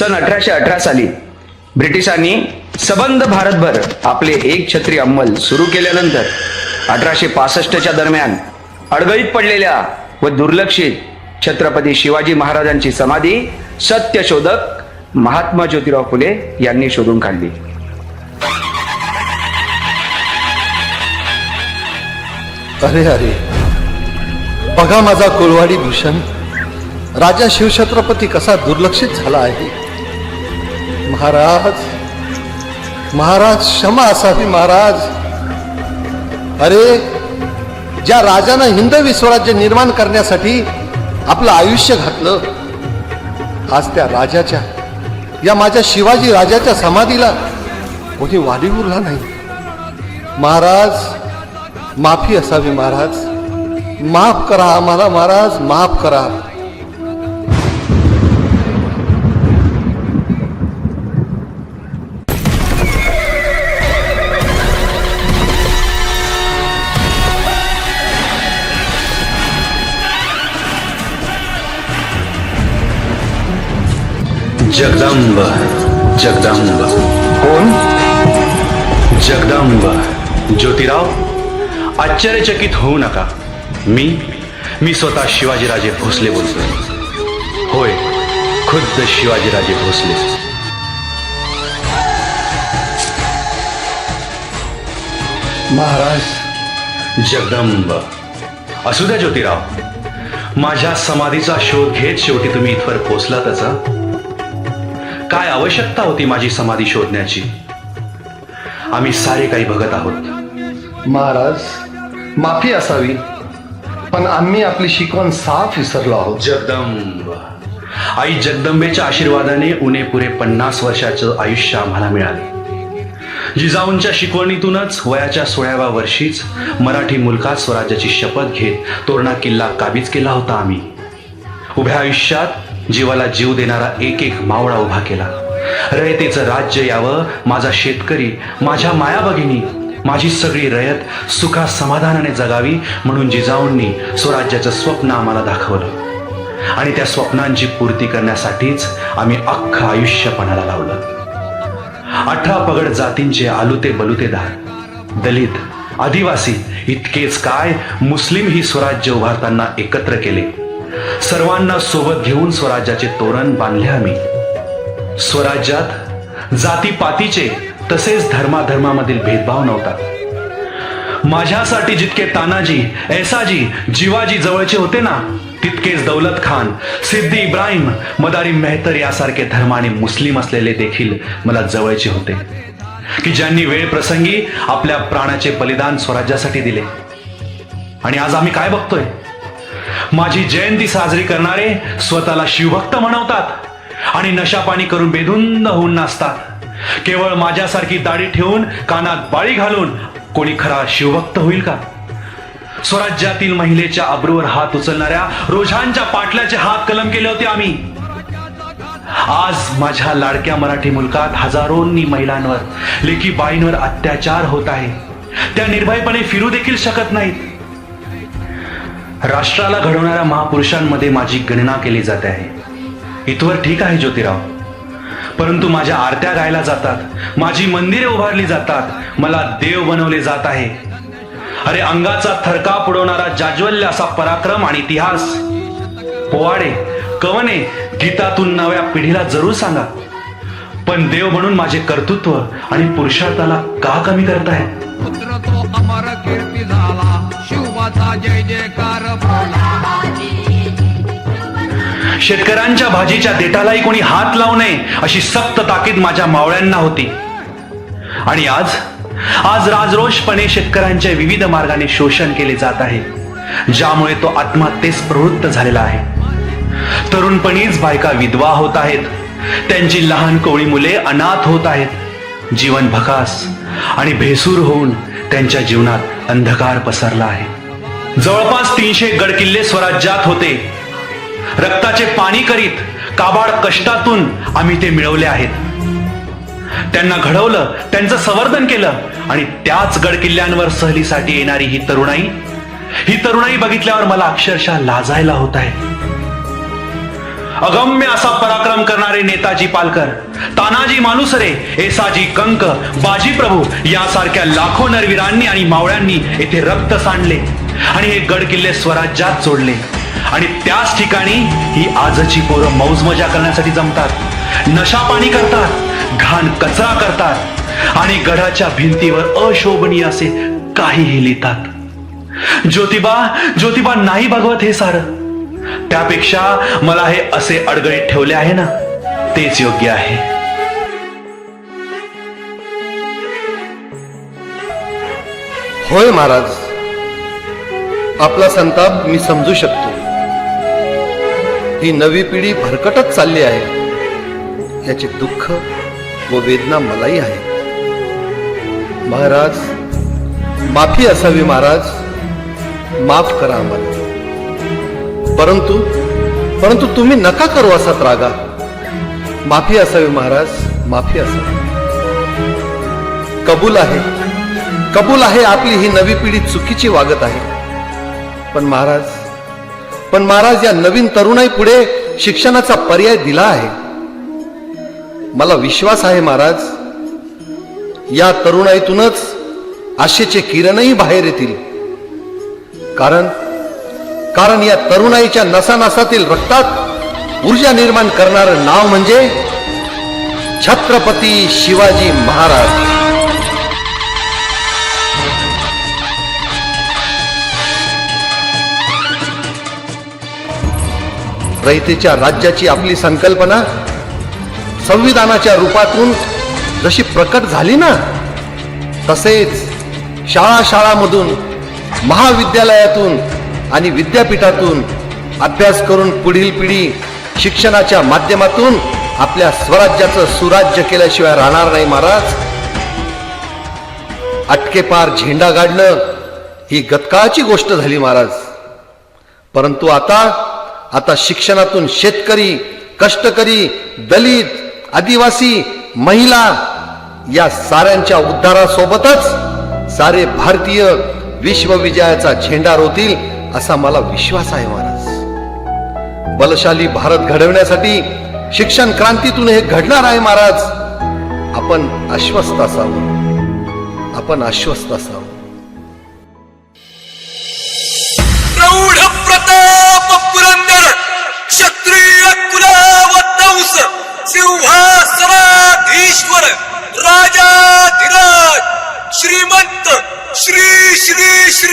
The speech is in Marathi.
सन अठराशे अठरा साली ब्रिटिशांनी सबंध भारतभर आपले एक छत्री अंमल सुरू केल्यानंतर अठराशे पासष्टच्या दरम्यान अडगळीत पडलेल्या व दुर्लक्षित छत्रपती शिवाजी महाराजांची समाधी सत्यशोधक महात्मा ज्योतिराव फुले यांनी शोधून काढली. अरे अरे. बघा माझा कोळवाडी भूषण. राजा शिवछत्रपती कसा दुर्लक्षित झाला आहे? महाराज महाराज क्षमा असावी महाराज. अरे ज्या राजानं हिंदवी स्वराज्य निर्माण करण्यासाठी आपलं आयुष्य घातलं आज त्या राजाच्या या माझ्या शिवाजी राजाच्या समाधीला कोणी वाली उरला नाही. महाराज माफी असावी महाराज. माफ करा आम्हाला महाराज माफ करा. जगदंब जगदंब. कोण? जगदंब. ज्योतिराव आश्चर्यचकित होऊ नका. मी मी स्वतः शिवाजीराजे भोसले बोलतोय. होय खुद्द शिवाजीराजे भोसले. महाराज जगदंब. असू द्या ज्योतिराव. माझ्या समाधीचा शोध घेत शेवटी तुम्ही इथवर पोचलातच हं? काय आवश्यकता होती माझी समाधी शोधण्याची? आम्ही सारे काही बघत आहोत. महाराज माफी असावी पण आम्ही आपली शिकवण साफ विसरलो आहोत. जगदंब. आई जगदंबेच्या आशीर्वादाने उणे पुरे पन्नास वर्षाचं आयुष्य आम्हाला मिळाले. जिजाऊंच्या शिकवणीतूनच वयाच्या सोळाव्या वर्षीच मराठी मुलकात स्वराज्याची शपथ घेत तोरणा किल्ला काबीज केला होता आम्ही. उभ्या आयुष्यात जीवाला जीव देणारा एक एक मावळा उभा केला. रयतेचं राज्य यावं माझा शेतकरी माझ्या माया भगिनी माझी सगळी रयत सुखा समाधानाने जगावी म्हणून जिजाऊंनी स्वराज्याचं स्वप्न आम्हाला दाखवलं. आणि त्या स्वप्नांची पूर्ती करण्यासाठीच आम्ही अख्खं आयुष्य पणाला लावलं. अठरा पगड जातींचे आलुते बलुतेदार दलित आदिवासी इतकेच काय मुस्लिम ही स्वराज्य उभारताना एकत्र केले. सर्वांना सोबत घेऊन स्वराज्याचे तोरण बांधले आम्ही. स्वराज्यात जातीपातीचे तसेच धर्माधर्मामधील भेदभाव नव्हता. माझ्यासाठी जितके तानाजी ऐसाजी जिवाजी जवळचे होते ना तितकेच दौलत खान सिद्दी इब्राहिम मदारी मेहतर यासारखे धर्माने मुस्लिम असलेले देखील मला जवळचे होते. की ज्यांनी वेळ प्रसंगी आपल्या प्राणाचे बलिदान स्वराज्यासाठी दिले. आणि आज आम्ही काय बघतोय? माझी जयंती साजरी करणारे स्वतःला शिवभक्त म्हणवतात आणि नशापाणी करून बेधुंद होऊन नाचतात. केवळ माझ्यासारखी दाढी ठेवून कानात बाळी घालून कोणी खरा शिवभक्त होईल का? स्वराज्यातील महिलेच्या अब्रूवर हात उचलणाऱ्या रोझांच्या पाटल्याचे हात कलम केले होते आम्ही. आज माझ्या लाडक्या मराठी मुलकात हजारोंनी महिलांवर लेखी बाईंवर अत्याचार होत आहे. त्या निर्भयपणे फिरू देखील शकत नाहीत. राष्ट्राला घडवणाऱ्या महापुरुषांमध्ये माझी गणना केली जाते आहे. इथवर ठीक आहे ज्योतिराव. परंतु माझ्या आरत्या गायला जातात. माझी मंदिरे उभारली जातात. मला देव बनवले जात आहे. अरे अंगाचा थरकाप उडवणारा जाज्वल्य असा पराक्रम आणि इतिहास. पोवाडे कवने गीतातून नव्या पिढीला जरूर सांगा. पण देव म्हणून माझे कर्तृत्व आणि पुरुषार्थाला का कमी करताय? पुत्र तो अमर कीर्ती झाला. शिवाचा जय जय शेतकऱ्यांच्या भाजीच्या देठालाही कोणी हात लावू नये अशी सक्त ताकीद माझ्या मावळ्यांना होती. आणि आज आज राजरोषपणे शेतकऱ्यांच्या विविध मार्गाने शोषण केले जात आहे ज्यामुळे तो आत्महत्येस प्रवृत्त झालेला आहे. तरुणपणीच बायका विधवा होत आहेत त्यांची लहान कोळी मुले अनाथ होत आहेत जीवन भकास आणि भेसूर होऊन त्यांच्या जीवनात अंधकार पसरला आहे. जवळपास तीनशे गडकिल्ले स्वराज्यात होते रक्ताचे पाणी करीत काबाड कष्टातून आम्ही ते मिळवले आहेत. त्यांना घडवलं त्यांचं संवर्धन केलं आणि त्याच गडकिल्ल्यांवर सहलीसाठी येणारी ही तरुणाई ही तरुणाई बघितल्यावर मला अक्षरशः लाजायला होत आहे. अगम्य असा पराक्रम करणारे नेताजी पालकर तानाजी मालुसरे एसाजी कंक बाजी प्रभू यासारख्या लाखो नरवीरांनी आणि मावळ्यांनी येथे रक्त सांडले आणि हे गड किल्ले स्वराज्यात जोडले. आणि त्याच ठिकाणी ही आजची पोरं मौज मजा करण्यासाठी जमतात. नशा पाणी करतात घाण कचरा करतात आणि गडाच्या भिंतीवर अशोभनीय असे काहीही लिहितात. ज्योतिबा ज्योतिबा नाही बघवत हे सारं. त्यापेक्षा मला हे असे अडगळीत ठेवले आहे ना तेच योग्य आहे. होय महाराज आपला संताप मी समजू शकतो. ही नवी पिढी भरकटत चालली आहे. याचे दुःख व वेदना मलाही आहे. महाराज माफी असावी महाराज. माफ करा आम्हाला. परंतु परंतु तुम्ही नका करू असा त्रागा. माफी असावी महाराज माफी असावी. कबूल आहे. कबूल आहे आपली ही नवी पिढी चुकीची वागत आहे. पण महाराज पण महाराज या नवीन तरुणाई पुढे शिक्षणाचा पर्याय दिला आहे. मला विश्वास आहे महाराज या तरुणाईतूनच आशेचे किरणही बाहेर येतील. कारण कारण या तरुणाईच्या नसानसातील रक्तात ऊर्जा निर्माण करणारं नाव म्हणजे छत्रपती शिवाजी महाराज. रयतेच्या राज्याची आपली संकल्पना संविधानाच्या रूपातून जशी प्रकट झाली ना तसेच शाळा शाळामधून महाविद्यालयातून आणि विद्यापीठातून अभ्यास करून पुढील पिढी शिक्षणाच्या माध्यमातून आपल्या स्वराज्याचं सुराज्य केल्याशिवाय राहणार नाही महाराज. अटकेपार झेंडा गाडणं ही गतकाळाची गोष्ट झाली महाराज. परंतु आता आता शिक्षणातून शेतकरी कष्टकरी दलित आदिवासी महिला या साऱ्यांच्या उद्धारासोबतच सारे भारतीय विश्वविजयाचा झेंडा रोतील असा मला विश्वास आहे महाराज. बलशाली भारत घडवण्यासाठी शिक्षण क्रांतीतून हे घडणार आहे महाराज. आपण आश्वस्त असावं. आपण आश्वस्त असावं. श्रीमंत श्री श्री श्री